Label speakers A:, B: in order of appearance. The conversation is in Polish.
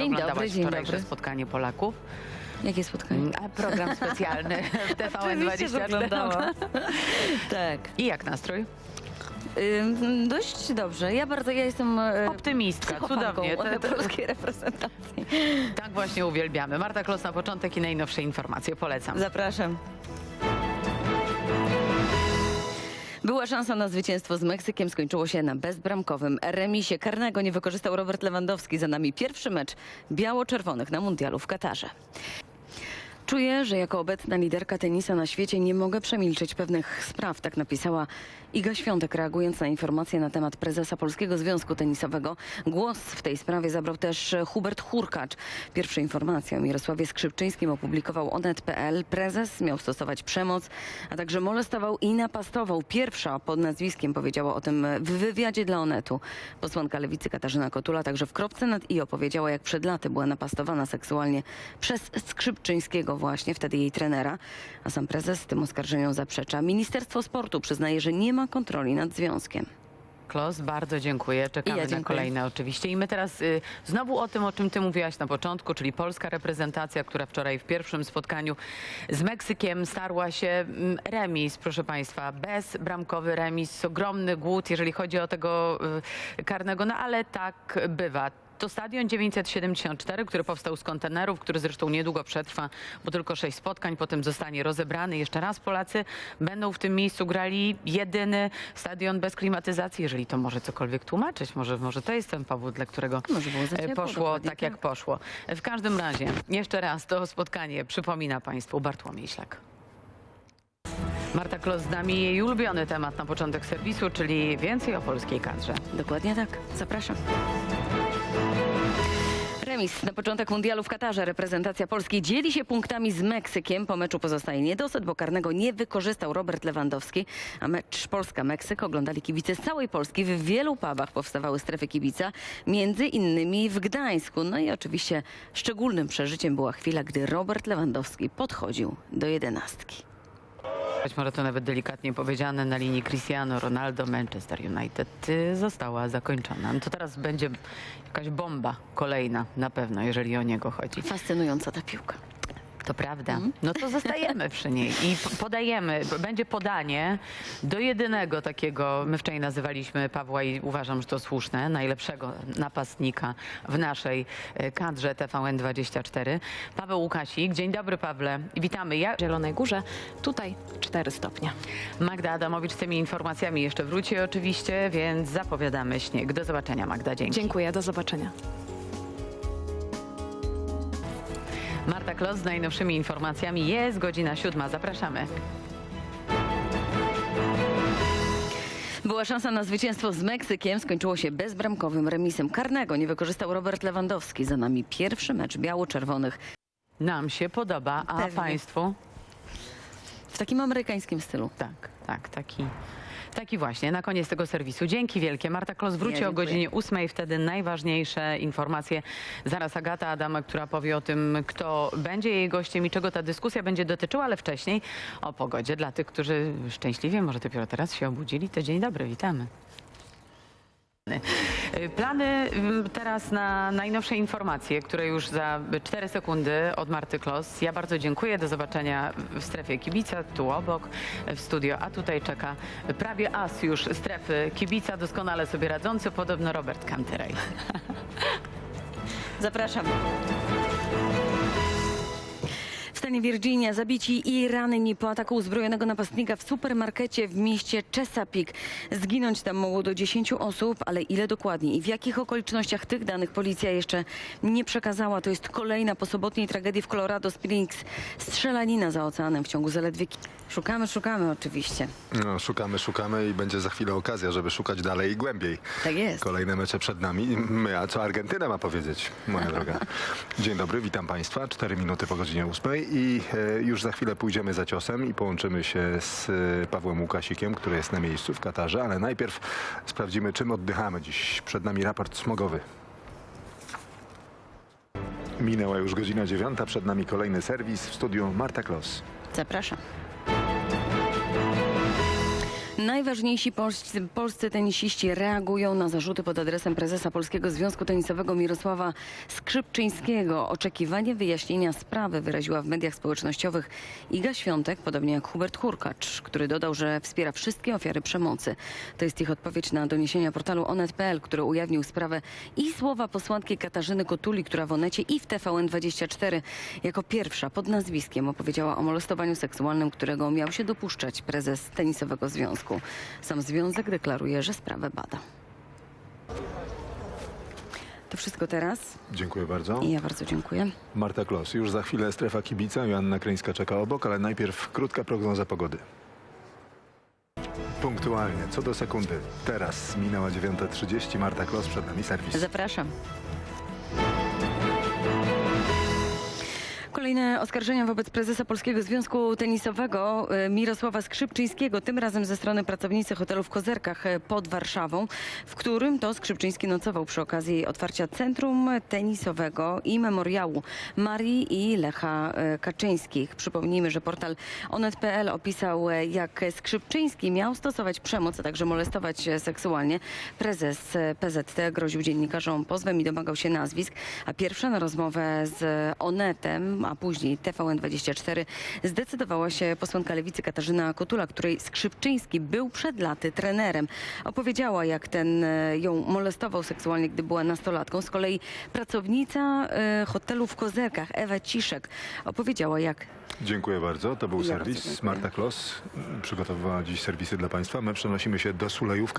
A: Dzień dobry, dzień dobry.
B: spotkanie Polaków.
A: Jakie spotkanie?
B: A program specjalny w TVN
A: Oczywiście, że
B: 24.
A: oglądałam. tak.
B: I jak nastrój?
A: Ym, dość dobrze. Ja bardzo, ja jestem e,
B: Optymistka, cudownie.
A: e,
B: To, to,
A: polskiej reprezentacji.
B: tak właśnie uwielbiamy. Marta Klos na początek i najnowsze informacje. Polecam.
A: Zapraszam. Była szansa na zwycięstwo z Meksykiem, skończyło się na bezbramkowym remisie. Karnego nie wykorzystał Robert Lewandowski. Za nami pierwszy mecz biało-czerwonych na mundialu w Katarze. Czuję, że jako obecna liderka tenisa na świecie nie mogę przemilczeć pewnych spraw, tak napisała Iga Świątek, reagując na informacje na temat prezesa Polskiego Związku Tenisowego. Głos w tej sprawie zabrał też Hubert Hurkacz. Pierwsze informacje o Mirosławie Skrzypczyńskim opublikował onet.pl. Prezes miał stosować przemoc, a także molestował i napastował. Pierwsza pod nazwiskiem powiedziała o tym w wywiadzie dla Onetu. Posłanka lewicy Katarzyna Kotula także w kropce nad i opowiedziała, jak przed laty była napastowana seksualnie przez Skrzypczyńskiego właśnie, wtedy jej trenera. A sam prezes tym oskarżeniom zaprzecza. Ministerstwo Sportu przyznaje, że nie ma kontroli nad związkiem.
B: Klos, bardzo dziękuję. Czekamy
A: ja
B: na
A: dziękuję.
B: kolejne oczywiście. I my teraz y, znowu o tym, o czym ty mówiłaś na początku, czyli polska reprezentacja, która wczoraj w pierwszym spotkaniu z Meksykiem starła się mm, remis, proszę państwa, bezbramkowy remis, ogromny głód, jeżeli chodzi o tego y, karnego, no ale tak bywa. To stadion 974, który powstał z kontenerów, który zresztą niedługo przetrwa, bo tylko sześć spotkań, potem zostanie rozebrany. Jeszcze raz Polacy będą w tym miejscu grali jedyny stadion bez klimatyzacji, jeżeli to może cokolwiek tłumaczyć. Może, może to jest ten powód, dla którego e,
A: ciepło,
B: poszło
A: dokładnie
B: tak, jak poszło. W każdym razie, jeszcze raz to spotkanie przypomina Państwu Bartłomiej Ślak. Marta Klos z nami jej ulubiony temat na początek serwisu, czyli więcej o polskiej kadrze.
A: Dokładnie tak. Zapraszam. Remis na początek mundialu w Katarze. Reprezentacja Polski dzieli się punktami z Meksykiem. Po meczu pozostaje niedosyt, bo karnego nie wykorzystał Robert Lewandowski. A mecz Polska-Meksyk oglądali kibice z całej Polski. W wielu pubach powstawały strefy kibica, między innymi w Gdańsku. No i oczywiście szczególnym przeżyciem była chwila, gdy Robert Lewandowski podchodził do jedenastki.
B: Może to nawet delikatnie powiedziane na linii Cristiano Ronaldo, Manchester United y, została zakończona. No to teraz będzie jakaś bomba kolejna na pewno, jeżeli o niego chodzi.
A: Fascynująca ta piłka.
B: To prawda. No to zostajemy przy niej i p- podajemy, będzie podanie do jedynego takiego, my wczoraj nazywaliśmy Pawła i uważam, że to słuszne, najlepszego napastnika w naszej e, kadrze TVN24. Paweł Łukasik. Dzień dobry Pawle. Witamy. Ja,
C: Zielonej Górze. Tutaj 4 stopnie.
B: Magda Adamowicz z tymi informacjami jeszcze wróci oczywiście, więc zapowiadamy śnieg. Do zobaczenia Magda. Dzięki.
C: Dziękuję, do zobaczenia.
B: Marta Klos z najnowszymi informacjami. Jest godzina siódma. Zapraszamy.
A: Była szansa na zwycięstwo z Meksykiem, skończyło się bezbramkowym remisem karnego. Nie wykorzystał Robert Lewandowski. Za nami pierwszy mecz biało-czerwonych
B: Nam się podoba, a
A: Pewnie.
B: Państwu?
A: Takim amerykańskim stylu.
B: Tak, tak, taki. Taki właśnie, na koniec tego serwisu. Dzięki wielkie. Marta Klos wróci
A: Ja
B: o
A: dziękuję.
B: godzinie ósmej, wtedy najważniejsze informacje. Zaraz Agata Adamek, która powie o tym, kto będzie jej gościem i czego ta dyskusja będzie dotyczyła, ale wcześniej o pogodzie. Dla tych, którzy szczęśliwie może dopiero teraz się obudzili, to dzień dobry, witamy. Y, Plany mm, teraz na najnowsze informacje, które już za 4 sekundy od Marty Klos. Ja bardzo dziękuję. Do zobaczenia w strefie kibica, tu obok w studio. A tutaj czeka prawie as już strefy kibica, doskonale sobie radzący, podobno Robert Kanterej.
A: Zapraszam. Stanie Virginia zabici i ranni po ataku uzbrojonego napastnika w supermarkecie w mieście Chesapeake. Zginąć tam mogło do 10 osób, ale ile dokładnie i w jakich okolicznościach tych danych policja jeszcze nie przekazała. To jest kolejna po sobotniej tragedii w Colorado Springs. Strzelanina za oceanem w ciągu zaledwie... Szukamy, szukamy oczywiście.
D: No, szukamy, szukamy i będzie za chwilę okazja, żeby szukać dalej i głębiej.
A: Tak jest.
D: Kolejne mecze przed nami. My, a co Argentyna ma powiedzieć, moja droga? Dzień dobry, witam Państwa. Cztery minuty po godzinie ósmej i e, już za chwilę pójdziemy za ciosem i połączymy się z e, Pawłem Łukasikiem, który jest na miejscu w Katarze, ale najpierw sprawdzimy, czym oddychamy dziś. Przed nami raport smogowy. Minęła już godzina dziewiąta, przed nami kolejny serwis w studiu Marta Klos.
A: Zapraszam. Najważniejsi polscy, polscy tenisiści reagują na zarzuty pod adresem prezesa Polskiego Związku Tenisowego Mirosława Skrzypczyńskiego. Oczekiwanie wyjaśnienia sprawy wyraziła w mediach społecznościowych Iga Świątek, podobnie jak Hubert Hurkacz, który dodał, że wspiera wszystkie ofiary przemocy. To jest ich odpowiedź na doniesienia portalu onet.pl, który ujawnił sprawę i słowa posłanki Katarzyny Kotuli, która w Onecie i w TVN24 jako pierwsza pod nazwiskiem opowiedziała o molestowaniu seksualnym, którego miał się dopuszczać prezes tenisowego związku. Sam związek deklaruje, że sprawę bada. To wszystko teraz
D: Dziękuję bardzo.
A: i ja bardzo dziękuję.
D: Marta Klos. Już za chwilę strefa kibica. Joanna Kryńska czeka obok, ale najpierw krótka prognoza pogody. Punktualnie, co do sekundy. Teraz minęła 9.30. Marta Klos, przed nami serwis.
A: Zapraszam. Kolejne oskarżenia wobec prezesa Polskiego Związku Tenisowego e, Mirosława Skrzypczyńskiego, tym razem ze strony pracownicy hotelu w Kozerkach e, pod Warszawą, w którym to Skrzypczyński nocował przy okazji otwarcia Centrum Tenisowego i Memoriału Marii i Lecha e, Kaczyńskich. Przypomnijmy, że portal onet.pl opisał, jak Skrzypczyński miał stosować przemoc, a także molestować seksualnie. Prezes PZT groził dziennikarzom pozwem i domagał się nazwisk, a pierwsza na rozmowę z Onetem, a później TVN24 zdecydowała się posłanka lewicy Katarzyna Kotula, której Skrzypczyński był przed laty trenerem. Opowiedziała, jak ten e, ją molestował seksualnie, gdy była nastolatką. Z kolei pracownica e, hotelu w Kozerkach, Ewa Ciszek, opowiedziała, jak
D: Dziękuję bardzo. To był
A: Ja
D: serwis. Marta Klos przygotowywała dziś serwisy dla Państwa. My przenosimy się do Sulejówka.